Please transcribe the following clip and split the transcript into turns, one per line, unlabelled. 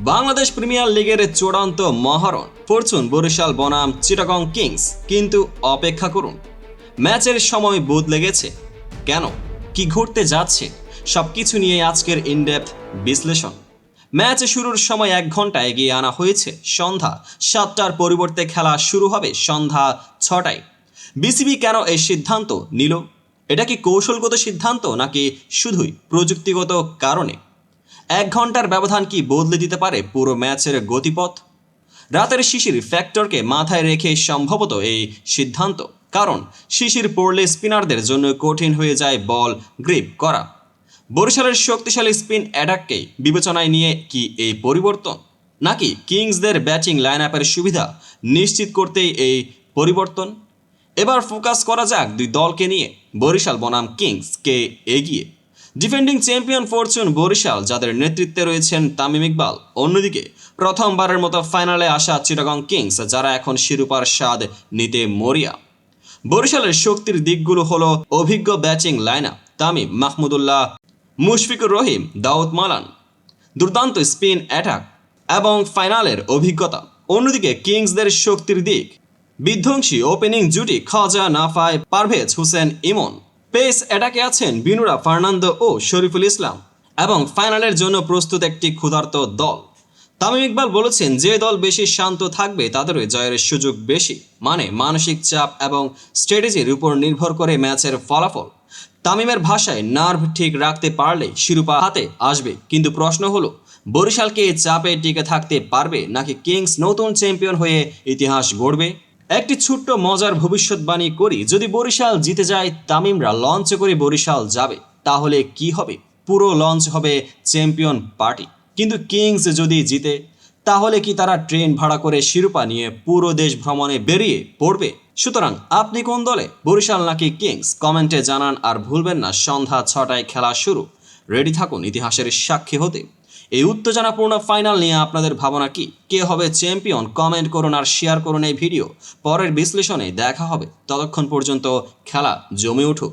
Bangladesh premier লিগের চূড়ান্ত মহারণ, Fortune, Barishal, বনাম, চিটাগং কিংস। কিন্তু অপেক্ষা করুন, ম্যাচের সময় বদলে গেছে। কেন? কি ঘটতে যাচ্ছে? সবকিছু নিয়ে আজকের ইনডেপথ বিশ্লেষণ। ম্যাচ শুরুর সময় এক ঘণ্টা এগিয়ে আনা হয়েছে। সন্ধ্যা সাতটার পরিবর্তে খেলা শুরু হবে সন্ধ্যা ছটায়। বিসিবি কেন এই সিদ্ধান্ত নিল? এটা কি কৌশলগত সিদ্ধান্ত নাকি শুধুই প্রযুক্তিগত কারণে? এক ঘণ্টার ব্যবধান কি বদলে দিতে পারে পুরো ম্যাচের গতিপথ? রাতের শিশির ফ্যাক্টরকে মাথায় রেখে সম্ভবত এই সিদ্ধান্ত। কারণ, শিশির পড়লে স্পিনারদের জন্য কঠিন হয়ে যায় বল গ্রিপ করা। বরিশালের শক্তিশালী স্পিন অ্যাটাককে বিবেচনায় নিয়ে কি এই পরিবর্তন? নাকি কিংসদের ব্যাটিং লাইন আপের সুবিধা নিশ্চিত করতেই এই পরিবর্তন? এবার ফোকাস করা যাক দুই দলকে নিয়ে। বরিশাল বনাম কিংসকে এগিয়ে। ডিফেন্ডিং চ্যাম্পিয়ন ফরচুন বরিশাল যাদের নেতৃত্বে রয়েছেন তামিম ইকবাল। অন্যদিকে, প্রথমবারের মতো ফাইনালে আসা চিটাগং কিংস যারা এখন শিরোপার স্বাদ নিতে মরিয়া। বরিশালের শক্তির দিকগুলো হলো অভিজ্ঞ ব্যাটিং লাইনা তামিম, মাহমুদুল্লাহ, মুশফিকুর রহিম, দাউদ মালান। দুর্দান্ত স্পিন অ্যাটাক এবং ফাইনালের অভিজ্ঞতা। অন্যদিকে, কিংসদের শক্তির দিক। বিধ্বংসী ওপেনিং জুটি খাজা নাফায় পারভেজ হোসেন ইমন। পেস অ্যাটাকে আছেন বিনুরা, ফার্নান্দো ও শরীফুল ইসলাম এবং ফাইনালের জন্য প্রস্তুত একটি ক্ষুধার্ত দল। তামিম ইকবাল বলেছেন, যে দল বেশি শান্ত থাকবে তাদেরই জয়ের সুযোগ বেশি। মানে মানসিক চাপ এবং স্ট্র্যাটেজির উপর নির্ভর করে ম্যাচের ফলাফল। তামিমের ভাষায়, নার্ভ ঠিক রাখতে পারলে শিরোপা হাতে আসবে। কিন্তু প্রশ্ন হলো, বরিশালকে চাপে টিকে থাকতে পারবে, নাকি কিংস নতুন চ্যাম্পিয়ন হয়ে ইতিহাস গড়বে? একটি ছোট্ট মজার ভবিষ্যৎবাণী করি, যদি বরিশাল জিতে যায়, তামিমরা লঞ্চে করে বরিশাল যাবে, তাহলে কি হবে? পুরো লঞ্চ হবে চ্যাম্পিয়ন পার্টি। কিন্তু কিংস যদি জিতে, তাহলে কি তারা ট্রেন ভাড়া করে শিরোপা নিয়ে পুরো দেশ ভ্রমণে বেরিয়ে পড়বে? সুতরাং আপনি কোন দলে? বরিশাল নাকি কিংস? কমেন্টে জানান আর ভুলবেন না, সন্ধ্যা ছটায় খেলা শুরু। রেডি থাকুন ইতিহাসের সাক্ষী হতে। এই উত্তেজনাপূর্ণ ফাইনাল নিয়ে আপনাদের ভাবনা কি? কে হবে চ্যাম্পিয়ন কমেন্ট করুন আর শেয়ার করুন এই ভিডিও পরের বিশ্লেষণে দেখা হবে। ততক্ষণ পর্যন্ত খেলা জমে উঠুক।